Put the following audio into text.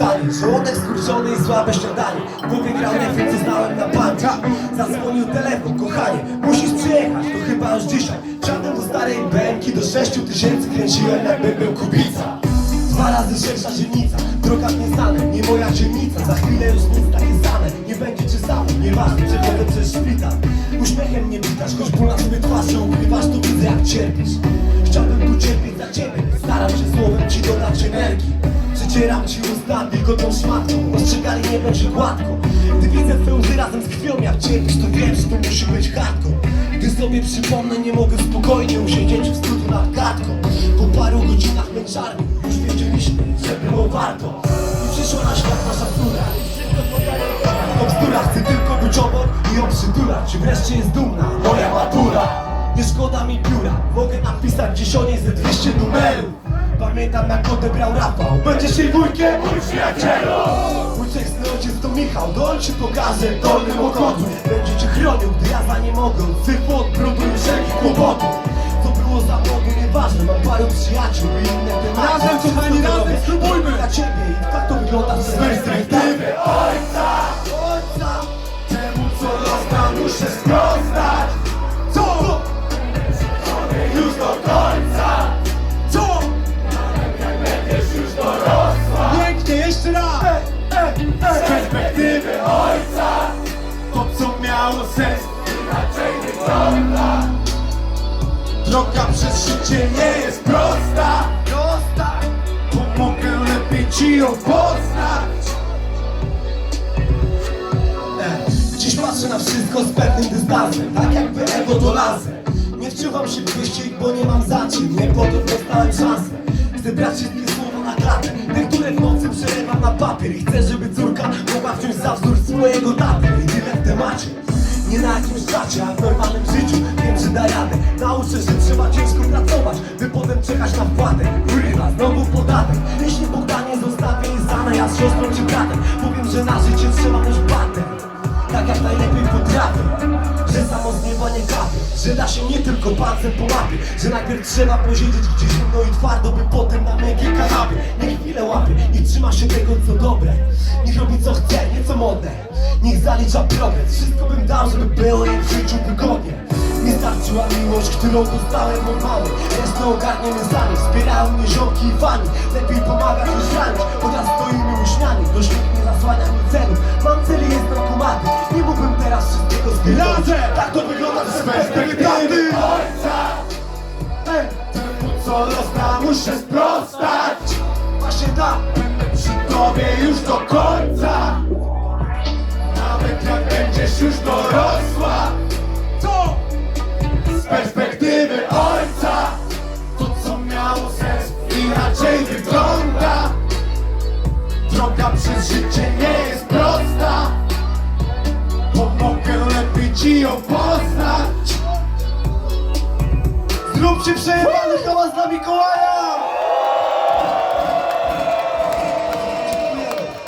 stanie Żołądek skurczony i słabe śniadanie. Głowie grał refren, co znałem na pamięć Zasłonił telefon, kochanie Musisz przyjechać, to chyba już dzisiaj. Wsiadłem do starej bęki Do sześciu tysięcy kręciłem jakbym był kubica. Dwa razy szersza dzielnica Droga nieznane, nie moja dzielnica. Za chwilę już nic takie same Nie będzie czy samo, nieważne, przechodzę przez szpital. Uśmiechem mnie witasz, choć ból na sobie twarzy ukrywasz To widzę jak cierpisz. Chciałbym tu cierpieć za ciebie usta wilgotną szmatką Ostrzegali nie będzie gładko. Gdy widzę twoje łzy razem z krwią jak cierpisz To wiem, że to musi być hardcore. Gdy sobie przypomnę nie mogę spokojnie Usiedzieć w studiu nad gadką Po paru godzinach męczarni Już wiedzieliśmy, że było warto. I przyszła na świat nasza córa To bzdura, chcę tylko być obok i ją przytulać Czy wreszcie jest dumna? Moja matura. Nie szkoda mi pióra, mogę napisać dziś o niej ze 200 numerów Pamiętam jak odebrał Rafał. Będziesz jej wujkiem, mój przyjacielu! Mój tekstny ojciec to Michał on ci pokaże dolnym okodu Będzie cię chronił, gdy ja za nie mogę Syfu od wszelkich kłopotów. Co było za młodu, nieważne Mam paru przyjaciół i inne tematy. Razem, Droga przez życie nie jest prosta. Prosta. Pomogę lepiej ci ją poznać. E, Dziś patrzę na wszystko z pewnym dystansem Tak jakby ego to laser. Nie wczuwam się w wyścig, bo nie mam za czym Nie po to dostałem szansę. Chcę brać wszystkie słowa na klatę Te, które w nocy przerywam na papier. I chcę, żeby córka mogła wziąć za wzór swojego taty. I tyle w temacie nie na jakimś czacie, a w normalnym życiu Wiem, że da radę. Nauczę, że trzeba ciężko pracować By potem czekać na wpłatę Kurwa, znowu podatek. Jeśli Bóg da nie zostawię i stanę ja z siostrą czy bratem Powiem, że na życie trzeba mieć patent tak jak najlepiej potrafię Że samo z nieba nie kapię Że da się nie tylko palcem po mapie Że najpierw trzeba posiedzieć gdzieś zimno i twardo By potem na miękkiej kanapie. Niech chwilę łapie i trzyma się tego co dobre. Niech robi co chce, nie co modne Niech zalicza progres. Wszystko bym dał, żeby było jej w życiu wygodnie. Nie starczyła miłość, którą dostałem od mamy. Resztę ogarniemy sami Wspierają mnie ziomki i fani. Lepiej pomagać niż ranić. Chociaż stoimy uśmiani. Dość nikt nie zasłania mi celu. Mam cel i jestem kumaty Nie mógłbym teraz wszystkiego zbiegać Razem! Tak to wygląda z perspektywy. ojca. Temu co los nam muszę sprostać. Właśnie tak Będę przy tobie już do końca będziesz już dorosła. Co? z perspektywy ojca. To co miało sens inaczej wygląda. Droga przez życie nie jest prosta. Pomogę lepiej ci ją poznać. Zróbcie przejebany hałas dla Mikołaja